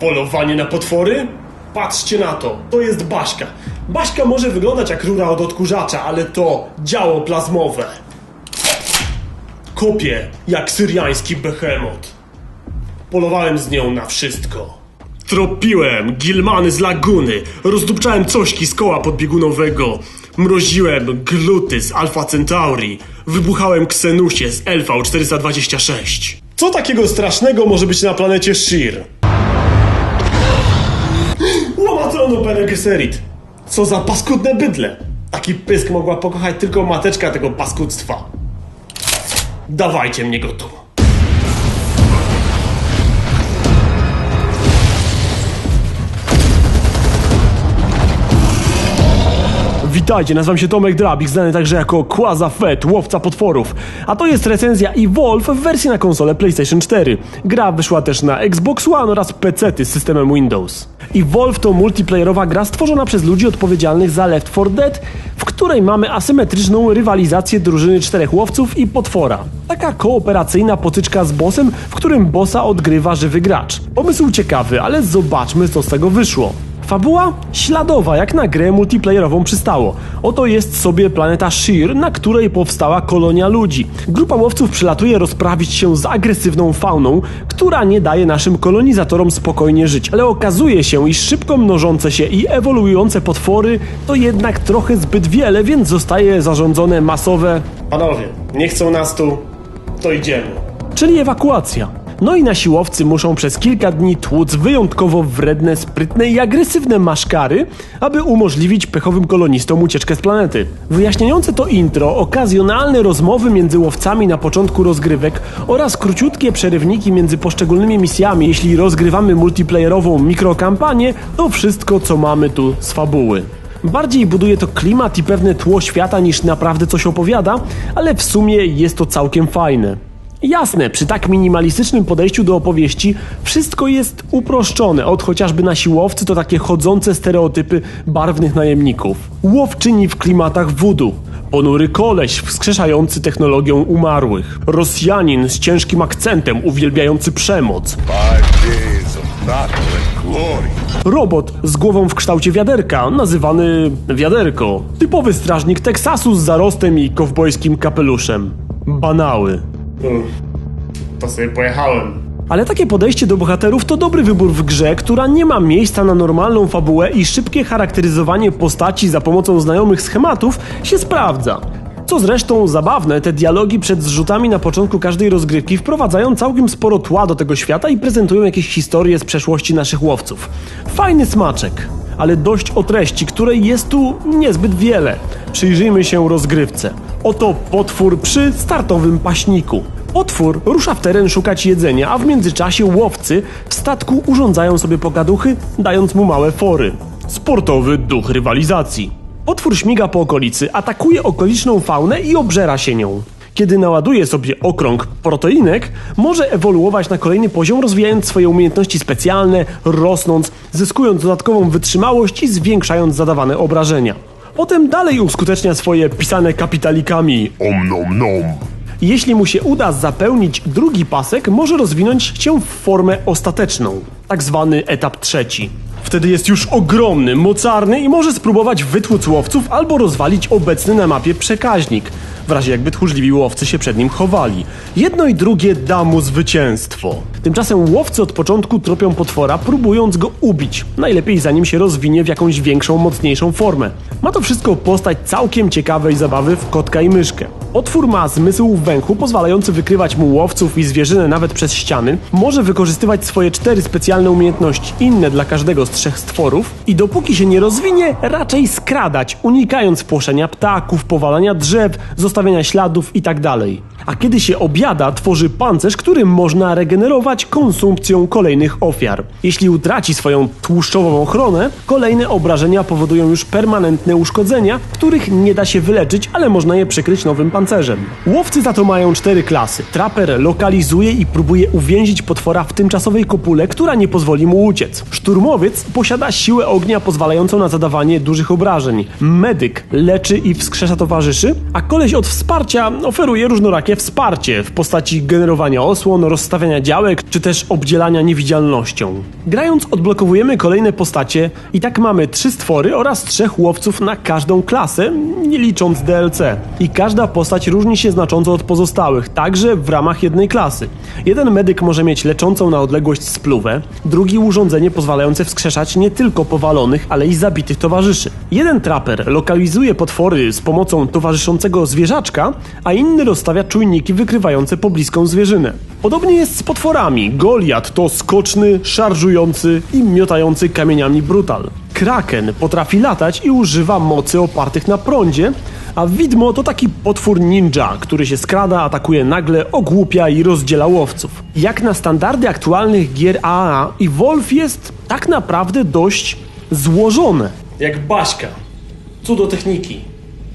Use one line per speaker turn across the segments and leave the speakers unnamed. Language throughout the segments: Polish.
Polowanie na potwory? Patrzcie na to, to jest Baśka. Baśka może wyglądać jak rura od odkurzacza, ale to działo plazmowe. Kopie jak syriański behemot. Polowałem z nią na wszystko. Tropiłem gilmany z laguny, rozdupczałem cośki z koła podbiegunowego, mroziłem gluty z Alpha Centauri, wybuchałem ksenusie z LV-426. Co takiego strasznego może być na planecie Shir? Łamatronu Bene Gesserit! Co za paskudne bydle! Taki pysk mogła pokochać tylko mateczka tego paskudztwa. Dawajcie mnie go Witajcie, nazywam się Tomek Drabik, znany także jako Quaza Fett, łowca potworów. A to jest recenzja Evolve w wersji na konsolę PlayStation 4. Gra wyszła też na Xbox One oraz PC-ty z systemem Windows. Evolve to multiplayerowa gra stworzona przez ludzi odpowiedzialnych za Left 4 Dead, w której mamy asymetryczną rywalizację drużyny czterech łowców i potwora. Taka kooperacyjna potyczka z bossem, w którym bossa odgrywa żywy gracz. Pomysł ciekawy, ale zobaczmy co z tego wyszło. Fabuła? Śladowa, jak na grę multiplayerową przystało. Oto jest sobie planeta Shir, na której powstała kolonia ludzi. Grupa łowców przylatuje rozprawić się z agresywną fauną, która nie daje naszym kolonizatorom spokojnie żyć. Ale okazuje się, iż szybko mnożące się i ewoluujące potwory to jednak trochę zbyt wiele, więc zostaje zarządzone masowe... Panowie, nie chcą nas tu, to idziemy. Czyli ewakuacja. No i nasi łowcy muszą przez kilka dni tłuc wyjątkowo wredne, sprytne i agresywne maszkary, aby umożliwić pechowym kolonistom ucieczkę z planety. Wyjaśniające to intro, okazjonalne rozmowy między łowcami na początku rozgrywek oraz króciutkie przerywniki między poszczególnymi misjami, jeśli rozgrywamy multiplayerową mikrokampanię, to wszystko co mamy tu z fabuły. Bardziej buduje to klimat i pewne tło świata niż naprawdę coś opowiada, ale w sumie jest to całkiem fajne. Jasne, przy tak minimalistycznym podejściu do opowieści wszystko jest uproszczone, od chociażby nasi łowcy to takie chodzące stereotypy barwnych najemników. Łowczyni w klimatach voodoo, ponury koleś wskrzeszający technologią umarłych, Rosjanin z ciężkim akcentem uwielbiający przemoc, robot z głową w kształcie wiaderka, nazywany wiaderko, typowy strażnik Teksasu z zarostem i kowbojskim kapeluszem. Banały. To sobie pojechałem. Ale takie podejście do bohaterów to dobry wybór w grze, która nie ma miejsca na normalną fabułę i szybkie charakteryzowanie postaci za pomocą znajomych schematów się sprawdza. Co zresztą zabawne, te dialogi przed zrzutami na początku każdej rozgrywki wprowadzają całkiem sporo tła do tego świata i prezentują jakieś historie z przeszłości naszych łowców. Fajny smaczek, ale dość o treści, której jest tu niezbyt wiele. Przyjrzyjmy się rozgrywce. Oto potwór przy startowym paśniku. Potwór rusza w teren szukać jedzenia, a w międzyczasie łowcy w statku urządzają sobie pogaduchy, dając mu małe fory. Sportowy duch rywalizacji. Potwór śmiga po okolicy, atakuje okoliczną faunę i obżera się nią. Kiedy naładuje sobie okrąg proteinek, może ewoluować na kolejny poziom, rozwijając swoje umiejętności specjalne, rosnąc, zyskując dodatkową wytrzymałość i zwiększając zadawane obrażenia. Potem dalej uskutecznia swoje pisane kapitalikami
Om nom nom.
jeśli mu się uda zapełnić drugi pasek, może rozwinąć się w formę ostateczną, tak zwany etap trzeci. Wtedy jest już ogromny, mocarny i może spróbować wytłuc łowców albo rozwalić obecny na mapie przekaźnik, w razie jakby tchórzliwi łowcy się przed nim chowali. Jedno i drugie da mu zwycięstwo. Tymczasem łowcy od początku tropią potwora, próbując go ubić, najlepiej zanim się rozwinie w jakąś większą, mocniejszą formę. Ma to wszystko postać całkiem ciekawej zabawy w kotka i myszkę. Otwór ma zmysł węchu pozwalający wykrywać mu łowców i zwierzynę nawet przez ściany. Może wykorzystywać swoje cztery specjalne umiejętności, inne dla każdego z trzech stworów. I dopóki się nie rozwinie, raczej skradać, unikając płoszenia ptaków, powalania drzew, zostawiania śladów itd. A kiedy się objada, tworzy pancerz, którym można regenerować konsumpcją kolejnych ofiar. Jeśli utraci swoją tłuszczową ochronę, kolejne obrażenia powodują już permanentne uszkodzenia, których nie da się wyleczyć, ale można je przykryć nowym pancerzem. Łowcy za to mają cztery klasy. Trapper lokalizuje i próbuje uwięzić potwora w tymczasowej kopule, która nie pozwoli mu uciec. Szturmowiec posiada siłę ognia pozwalającą na zadawanie dużych obrażeń. Medyk leczy i wskrzesza towarzyszy, a koleś od wsparcia oferuje różnorakie wsparcie w postaci generowania osłon, rozstawiania działek czy też obdzielania niewidzialnością. Grając odblokowujemy kolejne postacie i tak mamy trzy stwory oraz trzech łowców na każdą klasę, nie licząc DLC. I każda postać różni się znacząco od pozostałych, także w ramach jednej klasy. Jeden medyk może mieć leczącą na odległość spluwę, drugi urządzenie pozwalające wskrzeszać nie tylko powalonych, ale i zabitych towarzyszy. Jeden traper lokalizuje potwory z pomocą towarzyszącego zwierzaczka, a inny rozstawia czujniki wykrywające pobliską zwierzynę. Podobnie jest z potworami. Goliat to skoczny, szarżujący i miotający kamieniami brutal. Kraken potrafi latać i używa mocy opartych na prądzie, a widmo to taki potwór ninja, który się skrada, atakuje nagle, ogłupia i rozdziela łowców. Jak na standardy aktualnych gier AAA i Wolf jest tak naprawdę dość złożone. Jak Baśka. Cudo techniki,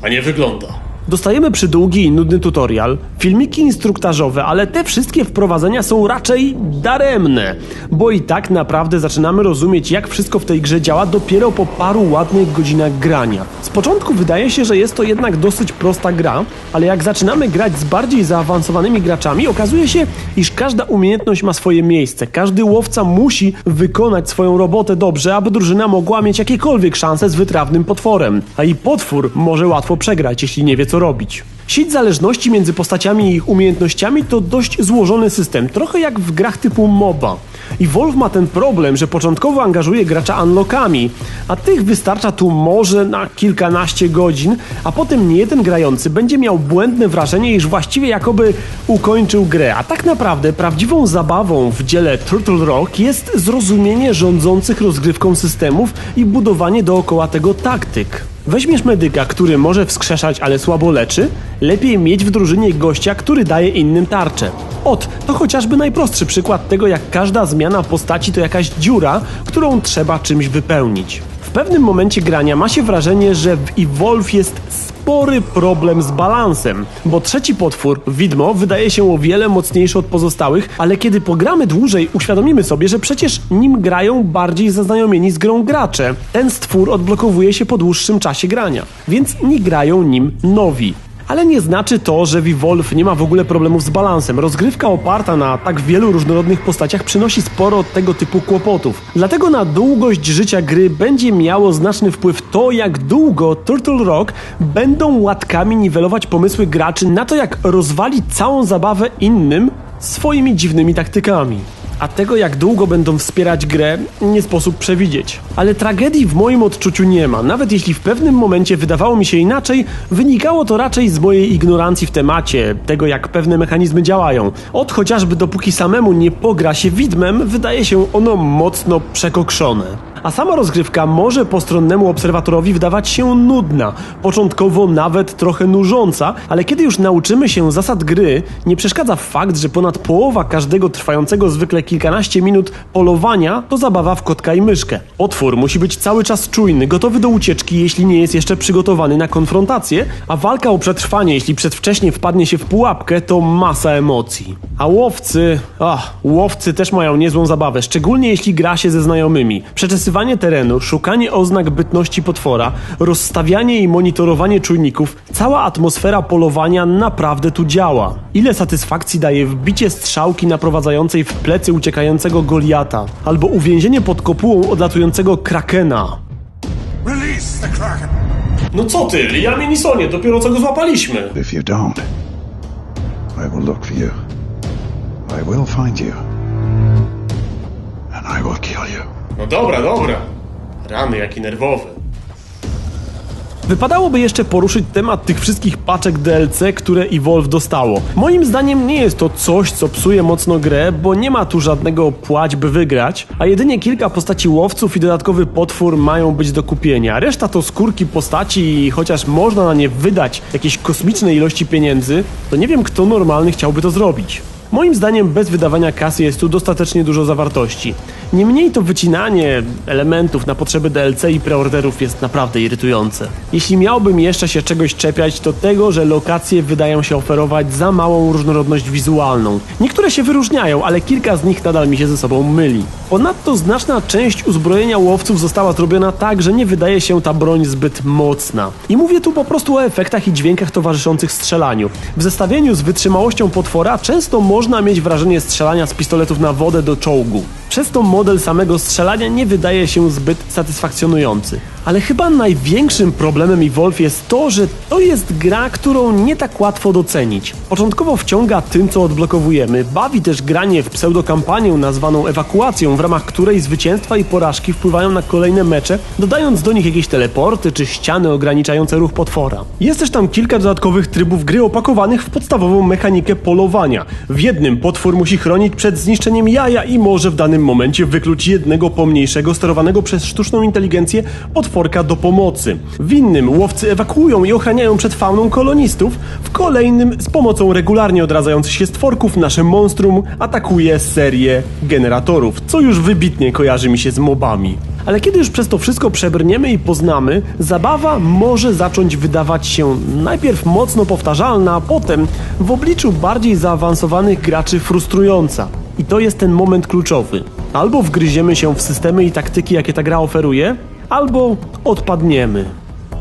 a nie wygląda. Dostajemy przydługi i nudny tutorial, filmiki instruktażowe, ale te wszystkie wprowadzenia są raczej daremne, bo i tak naprawdę zaczynamy rozumieć, jak wszystko w tej grze działa dopiero po paru ładnych godzinach grania. Z początku wydaje się, że jest to jednak dosyć prosta gra, ale jak zaczynamy grać z bardziej zaawansowanymi graczami, okazuje się, iż każda umiejętność ma swoje miejsce. Każdy łowca musi wykonać swoją robotę dobrze, aby drużyna mogła mieć jakiekolwiek szanse z wytrawnym potworem. A i potwór może łatwo przegrać, jeśli nie wie co robić. Sieć zależności między postaciami i ich umiejętnościami to dość złożony system, trochę jak w grach typu MOBA. I Wolf ma ten problem, że początkowo angażuje gracza unlockami, a tych wystarcza tu może na kilkanaście godzin, a potem niejeden grający będzie miał błędne wrażenie, iż właściwie jakoby ukończył grę. A tak naprawdę prawdziwą zabawą w dziele Turtle Rock jest zrozumienie rządzących rozgrywką systemów i budowanie dookoła tego taktyk. Weźmiesz medyka, który może wskrzeszać, ale słabo leczy? Lepiej mieć w drużynie gościa, który daje innym tarczę. Ot, to chociażby najprostszy przykład tego, jak każda zmiana postaci to jakaś dziura, którą trzeba czymś wypełnić. W pewnym momencie grania ma się wrażenie, że w Evolve jest spory problem z balansem, bo trzeci potwór, widmo, wydaje się o wiele mocniejszy od pozostałych, ale kiedy pogramy dłużej, uświadomimy sobie, że przecież nim grają bardziej zaznajomieni z grą gracze. Ten stwór odblokowuje się po dłuższym czasie grania, więc nie grają nim nowi. Ale nie znaczy to, że w Evolve nie ma w ogóle problemów z balansem. Rozgrywka oparta na tak wielu różnorodnych postaciach przynosi sporo tego typu kłopotów. Dlatego na długość życia gry będzie miało znaczny wpływ to, jak długo Turtle Rock będą łatkami niwelować pomysły graczy na to, jak rozwalić całą zabawę innym swoimi dziwnymi taktykami. A tego, jak długo będą wspierać grę, nie sposób przewidzieć. Ale tragedii w moim odczuciu nie ma. Nawet jeśli w pewnym momencie wydawało mi się inaczej, wynikało to raczej z mojej ignorancji w temacie, tego jak pewne mechanizmy działają. Od chociażby dopóki samemu nie pogra się widmem, wydaje się ono mocno przekokszone. A sama rozgrywka może postronnemu obserwatorowi wydawać się nudna, początkowo nawet trochę nużąca, ale kiedy już nauczymy się zasad gry, nie przeszkadza fakt, że ponad połowa każdego trwającego zwykle kilkanaście minut polowania to zabawa w kotka i myszkę. Potwór musi być cały czas czujny, gotowy do ucieczki, jeśli nie jest jeszcze przygotowany na konfrontację, a walka o przetrwanie, jeśli przedwcześnie wpadnie się w pułapkę, to masa emocji. A łowcy, ach, łowcy też mają niezłą zabawę, szczególnie jeśli gra się ze znajomymi. Przeczesywanie terenu, szukanie oznak bytności potwora, rozstawianie i monitorowanie czujników, cała atmosfera polowania naprawdę tu działa. Ile satysfakcji daje wbicie strzałki naprowadzającej w plecy uciekającego Goliata, albo uwięzienie pod kopułą odlatującego Krakena.
Release the Kraken!
No co ty, Liamie Nisonie, dopiero co go złapaliśmy.
If you don't, I will look for you. I will find you. And I will kill you.
No dobra, dobra. Rany jaki nerwowy. Wypadałoby jeszcze poruszyć temat tych wszystkich paczek DLC, które Evolve dostało. Moim zdaniem nie jest to coś, co psuje mocno grę, bo nie ma tu żadnego płać, by wygrać, a jedynie kilka postaci łowców i dodatkowy potwór mają być do kupienia. Reszta to skórki postaci i chociaż można na nie wydać jakieś kosmiczne ilości pieniędzy, to nie wiem kto normalny chciałby to zrobić. Moim zdaniem bez wydawania kasy jest tu dostatecznie dużo zawartości. Niemniej to wycinanie elementów na potrzeby DLC i preorderów jest naprawdę irytujące. Jeśli miałbym jeszcze się czegoś czepiać, to tego, że lokacje wydają się oferować za małą różnorodność wizualną. Niektóre się wyróżniają, ale kilka z nich nadal mi się ze sobą myli. Ponadto znaczna część uzbrojenia łowców została zrobiona tak, że nie wydaje się ta broń zbyt mocna. I mówię tu po prostu o efektach i dźwiękach towarzyszących strzelaniu. W zestawieniu z wytrzymałością potwora często można mieć wrażenie strzelania z pistoletów na wodę do czołgu. Przez to model samego strzelania nie wydaje się zbyt satysfakcjonujący. Ale chyba największym problemem Evolve jest to, że to jest gra, którą nie tak łatwo docenić. Początkowo wciąga tym, co odblokowujemy, bawi też granie w pseudokampanię nazwaną ewakuacją, w ramach której zwycięstwa i porażki wpływają na kolejne mecze, dodając do nich jakieś teleporty czy ściany ograniczające ruch potwora. Jest też tam kilka dodatkowych trybów gry opakowanych w podstawową mechanikę polowania. W jednym potwór musi chronić przed zniszczeniem jaja i może w danym momencie wykluć jednego pomniejszego, sterowanego przez sztuczną inteligencję potworka do pomocy. W innym łowcy ewakuują i ochraniają przed fauną kolonistów. W kolejnym z pomocą regularnie odradzających się stworków nasze monstrum atakuje serię generatorów, co już wybitnie kojarzy mi się z mobami. Ale kiedy już przez to wszystko przebrniemy i poznamy, zabawa może zacząć wydawać się najpierw mocno powtarzalna, a potem w obliczu bardziej zaawansowanych graczy frustrująca. I to jest ten moment kluczowy. Albo wgryziemy się w systemy i taktyki, jakie ta gra oferuje, albo odpadniemy.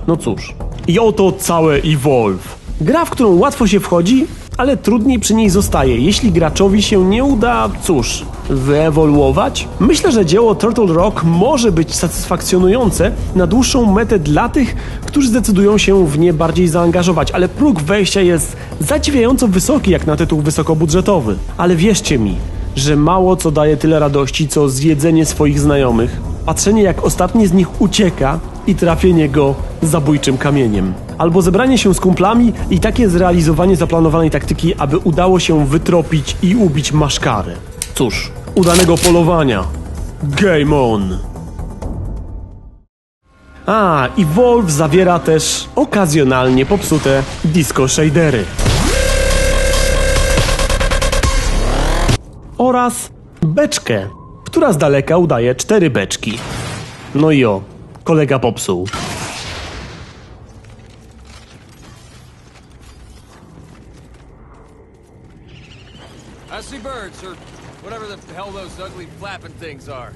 No cóż. I oto całe Evolve. Gra, w którą łatwo się wchodzi, ale trudniej przy niej zostaje. Jeśli graczowi się nie uda, cóż, wyewoluować? Myślę, że dzieło Turtle Rock może być satysfakcjonujące na dłuższą metę dla tych, którzy zdecydują się w nie bardziej zaangażować, ale próg wejścia jest zadziwiająco wysoki jak na tytuł wysokobudżetowy. Ale wierzcie mi, że mało co daje tyle radości, co zjedzenie swoich znajomych, patrzenie jak ostatni z nich ucieka i trafienie go zabójczym kamieniem. Albo zebranie się z kumplami i takie zrealizowanie zaplanowanej taktyki, aby udało się wytropić i ubić maszkarę. Cóż, udanego polowania. Game on! A, i Wolf zawiera też okazjonalnie popsute disco shadery. Oraz beczkę, która z daleka udaje cztery beczki. No i o, kolega popsuł.
I see birds, or whatever the hell those ugly flapping things are.